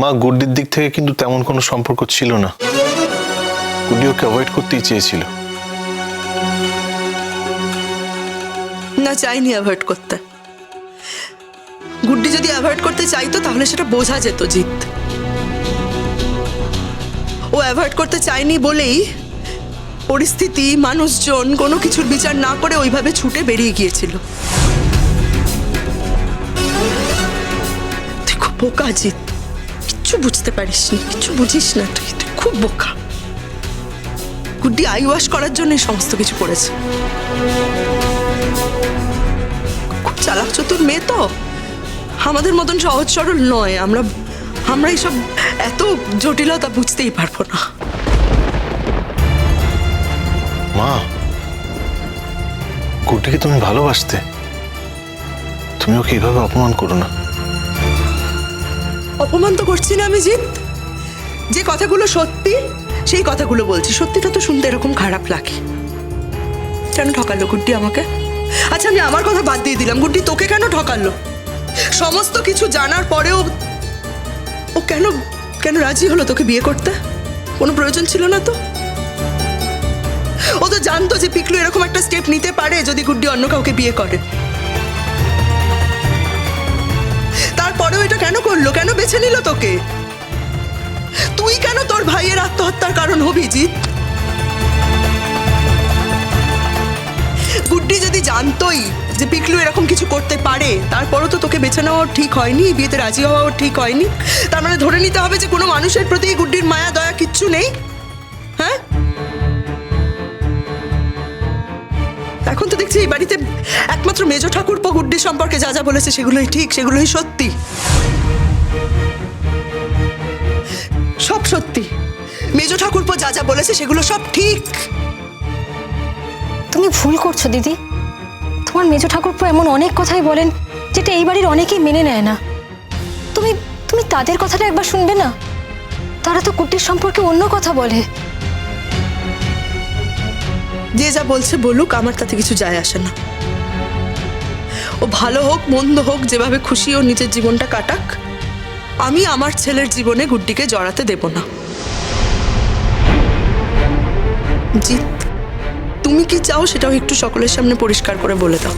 মা গুড্ডির দিক থেকে কিন্তু তেমন কোনো সম্পর্ক ছিল না। গুড্ডি ওকে অ্যাভয়েড করতেই চেয়েছিল। না চাইনি অ্যাভয়েড করতে। গুড্ডি যদি অ্যাভয়েড করতে চাইতো, তাহলে সেটা বোঝা যেত জিত ও অ্যাভয়েড করতে চায়নি বলেই পরিস্থিতি, মানুষজন, কোনো কিছুর বিচার না করে ওইভাবে ছুটে বেরিয়ে গিয়েছিল। খুব বোকা জিত বুঝতে পারিস না কিচ্ছু বুঝিস না তুই খুব বোকা। গুড্ডি আই ওয়াশ করার জন্য সমস্ত কিছু করেছে। খুব চালাক চতুর মেয়ে তো। আমাদের মতন সহজ সরল নয়, আমরা আমরা এইসব এত জটিলতা বুঝতেই পারব না। মা, গুড্ডিকে তুমি ভালোবাসতে, তুমি ওকে এভাবে অপমান করো না। অপমান তো করছি না আমি জিত যে কথাগুলো সত্যি, সেই কথাগুলো বলছি। সত্যিটা তো শুনতে এরকম খারাপ লাগে। কেন ঠকালো গুড্ডি আমাকে? আচ্ছা আমি আমার কথা বাদ দিয়ে দিলাম। গুড্ডি, তোকে কেন ঠকালো? সমস্ত কিছু জানার পরেও ও কেন কেন রাজি হলো তোকে বিয়ে করতে? কোনো প্রয়োজন ছিল না তো? ও তো জানতো যে পিকলু এরকম একটা স্টেপ নিতে পারে যদি গুড্ডি অন্য কাউকে বিয়ে করে। কেন করল? কেন বেছে নিল তোকে? তুই কেন তোর ভাইয়ের আত্মহত্যার কারণ হবি, জিৎ? গুড্ডি যদি জানতোই যে পিকলু এরকম কিছু করতে পারে, তারপরও তো তোকে বেছে নেওয়া ওর ঠিক হয়নি, বিয়েতে রাজি হওয়াও ঠিক হয়নি। তার মানে ধরে নিতে হবে যে কোনো মানুষের প্রতি গুড্ডির মায়া, দয়া কিচ্ছু নেই? হ্যাঁ? এখন তো দেখছি এই বাড়িতে একমাত্র মেজ ঠাকুর গুড্ডি সম্পর্কে যা যা বলেছে সেগুলোই ঠিক, সেগুলোই সত্যি। সব সত্যি। মেজ ঠাকুরপো যা যা বলেছে সেগুলো সব ঠিক। তুমি ভুল করছ, দিদি। তোমার মেজ ঠাকুরপো এমন অনেক কথাই বলেন, যেটা এই বাড়ির অনেকেই মেনে নেয় না। তুমি তুমি তাদের কথাটা একবার শুনবে না? তারা তো কুটির সম্পর্কে অন্য কথা বলে। যে যা বলছে বলুক, আমার তাতে কিছু যায় আসে না। ও ভালো হোক, মন্দ হোক, যেভাবে খুশি ও নিজের জীবনটা কাটাক, আমি আমার ছেলের জীবনে গুড্ডিকে জড়াতে দেব না। জিৎ, তুমি কি চাও সেটাও একটু সকলের সামনে পরিষ্কার করে বলে দাও।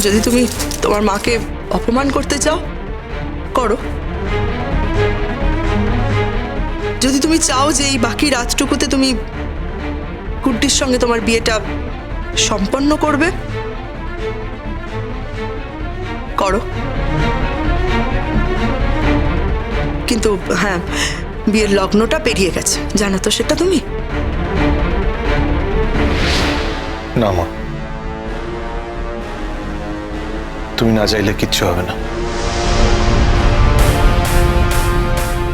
যদি তুমি তোমার মাকে অপমান করতে চাও, করো। যদি তুমি চাও যে এই বাকি রাতটুকুতে তুমি গুড্ডির সঙ্গে তোমার বিয়েটা সম্পন্ন করবে? করো। কিন্তু হ্যাঁ বিয়ের লগ্নটা পেরিয়ে গেছে। জানো তো সেটা তুমি? না মা। তুমি না চাইলে কিচ্ছু হবে না।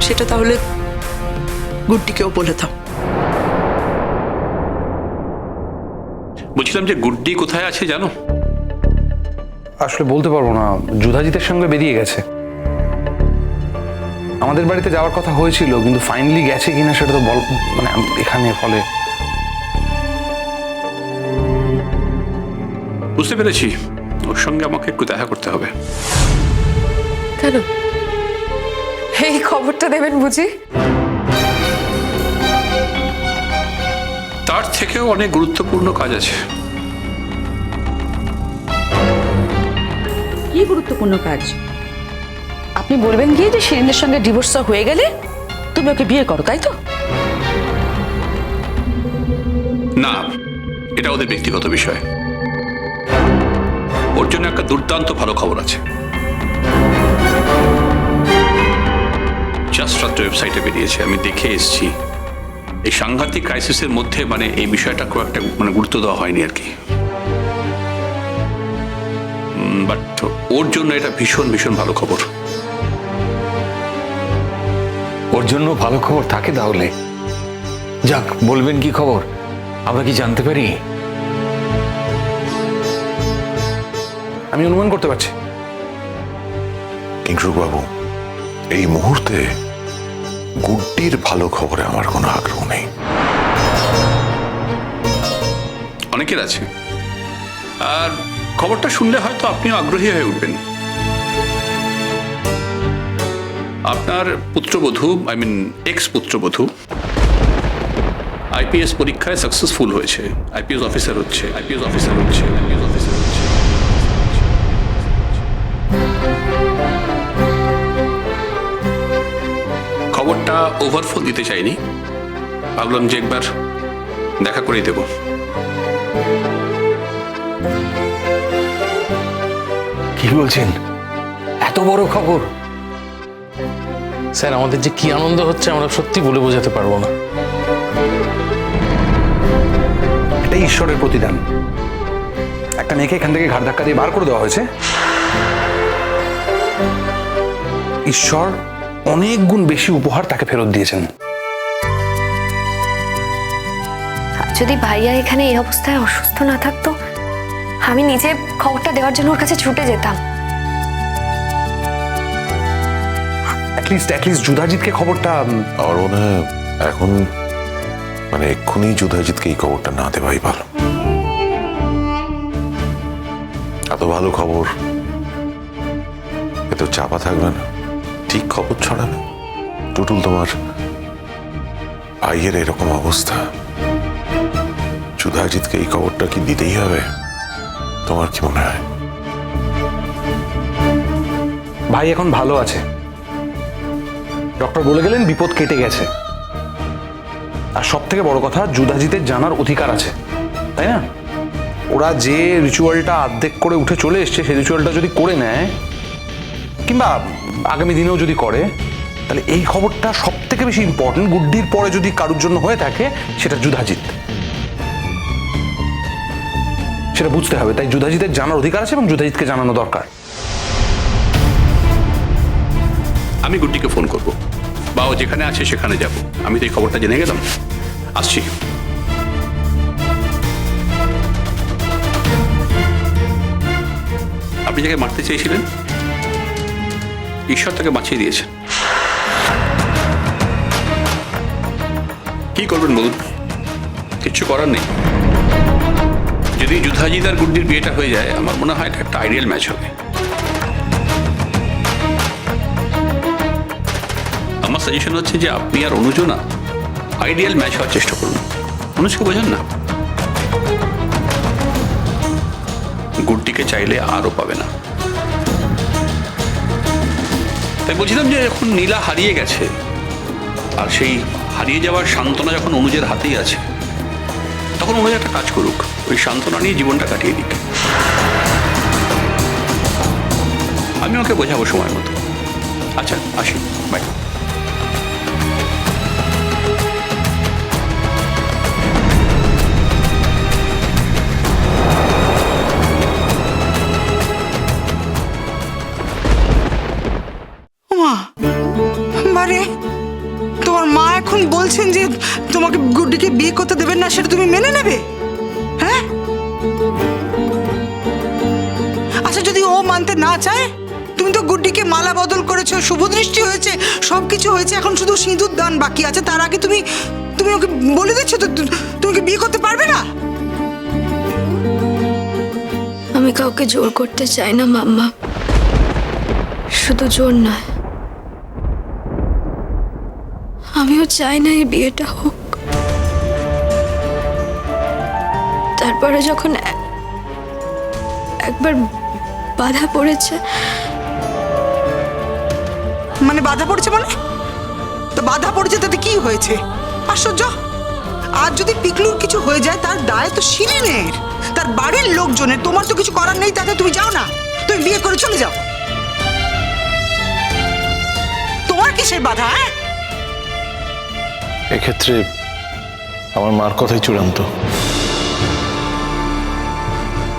সেটা তাহলে গুড্ডিকেও বলে দাও। বলছিলাম যে গুড্ডি কোথায় আছে জানো? আসলে বলতে পারব না যুধাজিতের সঙ্গে বেরিয়ে গেছে। আমাদের বাড়িতে যাওয়ার কথা হয়েছিল কিন্তু ফাইনালি গেছে কিনা সেটা তো বল মানে এখানে ফলে। বুঝতে পেরেছি। ওর সঙ্গে আমাকে একটু দেখা করতে হবে। কেন? এই খবরটা দেবেন বুঝি? তার থেকেও অনেক গুরুত্বপূর্ণ কাজ আছে। কি গুরুত্বপূর্ণ কাজ? আপনি বলবেন গিয়ে যে শিরিনের সঙ্গে ডিভোর্স হয়ে গেলে তুমি ওকে বিয়ে করো তাই তো? না এটা ওদের ব্যক্তিগত বিষয়। ওর জন্য একটা দুর্দান্ত ভালো খবর আছে। জাস্ট রাত্রে ওয়েবসাইটে বেরিয়েছে আমি দেখে এসেছি। এই সাংঘাতিক ক্রাইসিসের মধ্যে মানে এই বিষয়টা খুব একটা মানে গুরুত্ব দেওয়া হয়নি আর কি। বাট ওর জন্য এটা ভীষণ ভীষণ ভালো খবর। ওর জন্য ভালো খবর থাকে তাহলে। যাক বলবেন কি খবর? আমরা কি জানতে পারি? আমি অনুমান করতে পারছি। বাবু এই মুহূর্তে গুড্ডির ভালো খবরে আমার কোনো আগ্রহ নেই। অনেকের আছে। আর খবরটা শুনলে হয়তো আপনিও আগ্রহী হয়ে উঠবেন। আপনার পুত্রবধূ আই মিন এক্স পুত্রবধূ আইপিএস পরীক্ষায় সাকসেসফুল হয়েছে। আইপিএস অফিসার হচ্ছে আইপিএস অফিসার হচ্ছে আইপিএস অফিসার ওভারফুল দিতে চাইনি। ভাবলাম যে একবার দেখা করেই দেবো। কি বলছেন? এত বড় খবর? স্যার আমাদের যে কি আনন্দ হচ্ছে আমরা সত্যি বলে বোঝাতে পারব না। এটাই ঈশ্বরের প্রতিদান। একটা মেয়েকে এখান থেকে ঘাট ধাক্কা দিয়ে বার করে দেওয়া হয়েছে। ঈশ্বর অনেক গুণ বেশি উপহার তাকে ফেরত দিয়েছেন। যদি ভাইয়া এখানে এই অবস্থায় অসুস্থ না থাকতো আমি নিজে খবরটা দেওয়ার জন্য ওর কাছে ছুটে যেতাম। অ্যাটলিস্ট অ্যাটলিস্ট যুধাজিৎকে খবরটা আমার মনে হয় এখন মানে এক্ষুনি যুধাজিৎকে এই খবরটা না দেওয়াই ভালো। এত ভালো খবর এত চাপা থাকবে না। ঠিক খবর ছড়াবে টুটুল, তোমার ভাইয়ের এরকম অবস্থা। যুধাজিৎকে এই খবরটা কি দিতেই হবে? তোমার কি মনে হয়? ভাই, এখন ভালো আছে। ডক্টর বলে গেলেন বিপদ কেটে গেছে। আর সব থেকে বড় কথা যুধাজিতের জানার অধিকার আছে। তাই না? ওরা যে রিচুয়ালটা অর্ধেক করে উঠে চলে এসছে, সেই রিচুয়ালটা যদি করে নেয় কিংবা আগামী দিনেও যদি করে, তাহলে এই খবরটা সব থেকে বেশি ইম্পর্টেন্ট গুড্ডির পরে যদি কারোর জন্য হয়ে থাকে, সেটা যুধাজিৎ। সেটা বুঝতে হবে, তাই যুধাজিতের জানার অধিকার আছে এবং যুধাজিৎকে জানানো দরকার। আমি গুড্ডিকে ফোন করব। বা ও যেখানে আছে সেখানে যাব। আমি তো এই খবরটা জেনে গেলাম। আসছি। আপনি যাকে মারতে চেয়েছিলেন ঈশ্বর তাকে বাঁচিয়ে দিয়েছেন। কি করবেন বলুন? কিচ্ছু করার নেই। যদি যুদ্ধাজিৎ আর গুড্ডির বিয়েটা হয়ে যায়, আমার মনে হয় এটা একটা আইডিয়াল ম্যাচ হবে। আমার সাজেশন হচ্ছে যে আপনি আর অনুজ না, আইডিয়াল ম্যাচ হওয়ার চেষ্টা করুন। অনুজকে বোঝান না। গুড্ডিকে চাইলে আরও পাবে না। তাই বলছিলাম যে এখন নীলা হারিয়ে গেছে। আর সেই হারিয়ে যাওয়ার সান্ত্বনা যখন অনুজের হাতেই আছে, তখন অনুজ একটা কাজ করুক, ওই সান্ত্বনা নিয়ে জীবনটা কাটিয়ে দিক। আমি ওকে বোঝাবো সময় মতো। আচ্ছা আসি, বাই। এখন বলছেন যে তোমাকে গুড্ডিকে বিয়ে করতে দেবেন না, সেটা তুমি মেনে নেবে? হ্যাঁ? আচ্ছা যদি ও মানতে না চায়, তুমি তো গুড্ডিকে মালা বদল করেছ, শুভ দৃষ্টি হয়েছে সব কিছু হয়েছে, এখন শুধু সিঁদুর দান বাকি আছে, তার আগে তুমি তুমি ওকে বলে দিচ্ছ তো তুমি কি বিয়ে করতে পারবে না? আমি কাউকে জোর করতে চাই না, মাম্মা। শুধু জোর নয়। আমিও চাই না এই বিয়েটা হোক। তারপরে যখন এক- একবার বাধা পড়েছে মানে বাধা পড়েছে মানে? তো বাধা পড়েছে তাতে কি হয়েছে? আশ্চর্য! আর যদি পিকলুর কিছু হয়ে যায়, তার দায় তো শিরিনের। তার বাড়ির লোকজনের। তোমার তো কিছু করার নেই, তাতে তুমি যাও না। তুমি বিয়ে করে চলে যাও। তোমার কিসের বাধা হ্যাঁ? এক্ষেত্রে আমার মার কথাই চূড়ান্ত।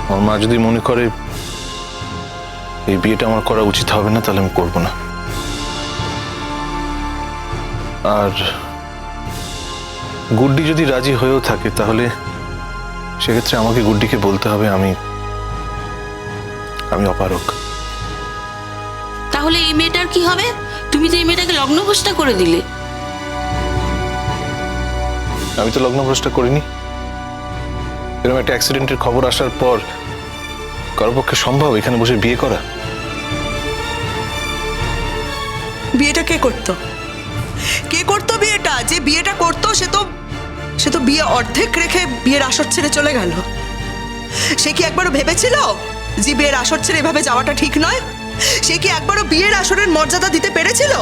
আমার মা যদি মনে করে এই বিয়েটা আমার করা উচিত হবে না, তাহলে আমি করব না। আর গুড্ডি যদি রাজি হয়েও থাকে, তাহলে সেক্ষেত্রে আমাকে গুড্ডিকে বলতে হবে আমি আমি অপারক তাহলে এই মেয়েটার কি হবে? তুমি তো এই মেয়েটাকে লগ্ন লগ্নভ্রষ্টা করে দিলে। আমি তো লগ্নভ্রষ্টা করিনি। এরকম একটা অ্যাক্সিডেন্টের খবর আসার পর কারোর পক্ষে সম্ভব এখানে বসে বিয়ে করা? বিয়েটা কে করতো? কে করতো বিয়েটা? যে বিয়েটা করতো, সে তো সে তো বিয়ে অর্ধেক রেখে বিয়ের আসর ছেড়ে চলে গেল। সে কি একবারও ভেবেছিল যে বিয়ের আসর ছেড়ে এভাবে যাওয়াটা ঠিক নয়? সে কি একবারও বিয়ের আসরের মর্যাদা দিতে পেরেছিল?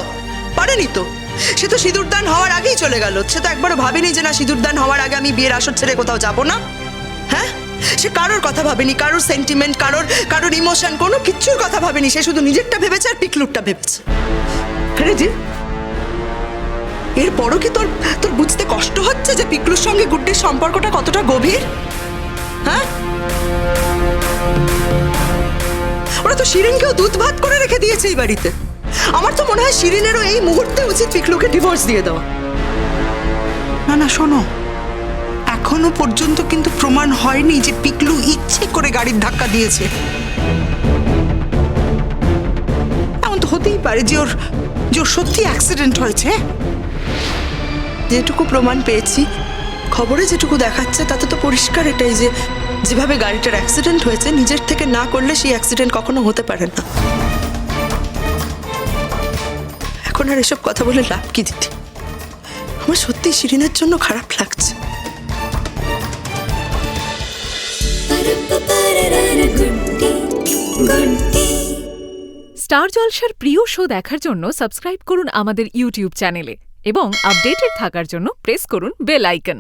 পারেনি তো। সে তো সিঁদুরদান হওয়ার আগেই চলে গেল। সে তো একবারও ভাবেনি যে না, সিঁদুরদান হওয়ার আগে আমি বিয়ের আসর ছেড়ে কোথাও যাব না। হ্যাঁ? সে কারোর কথা ভাবেনি, কারোর সেন্টিমেন্ট কারোর কারোর ইমোশন কোনো কিচ্ছুর কথা ভাবেনি। সে শুধু নিজেরটা ভেবেছে আর পিকলুরটা ভেবেছে। হ্যাঁ জি এরপরও কি তোর তোর বুঝতে কষ্ট হচ্ছে যে পিকলুর সঙ্গে গুড্ডির সম্পর্কটা কতটা গভীর? হ্যাঁ? ওরা তো শিরিনকেও দুধ ভাত করে রেখে দিয়েছে এই বাড়িতে। আমার তো মনে হয় শিরিনেরও এই মুহূর্তে উচিত পিকলুকে ডিভোর্স দিয়ে দেওয়া। না না শোনো। এখনও পর্যন্ত কিন্তু প্রমাণ হয়নি যে পিকলু ইচ্ছে করে গাড়ির ধাক্কা দিয়েছে। এমন তো হতেই পারে যে ওর যে ওর সত্যি অ্যাক্সিডেন্ট হয়েছে। যেটুকু প্রমাণ পেয়েছি খবরে যেটুকু দেখাচ্ছে তাতে তো পরিষ্কার এটাই যে যেভাবে গাড়িটার অ্যাক্সিডেন্ট হয়েছে নিজের থেকে না করলে সেই অ্যাক্সিডেন্ট কখনো হতে পারে না। এখন আর এসব কথা বলে লাভ কি দিদি? আমার সত্যি শিরিনের জন্য খারাপ লাগছে। স্টার জলসার প্রিয় শো দেখার জন্য সাবস্ক্রাইব করুন আমাদের ইউটিউব চ্যানেলে এবং আপডেটেড থাকার জন্য প্রেস করুন বেল আইকন।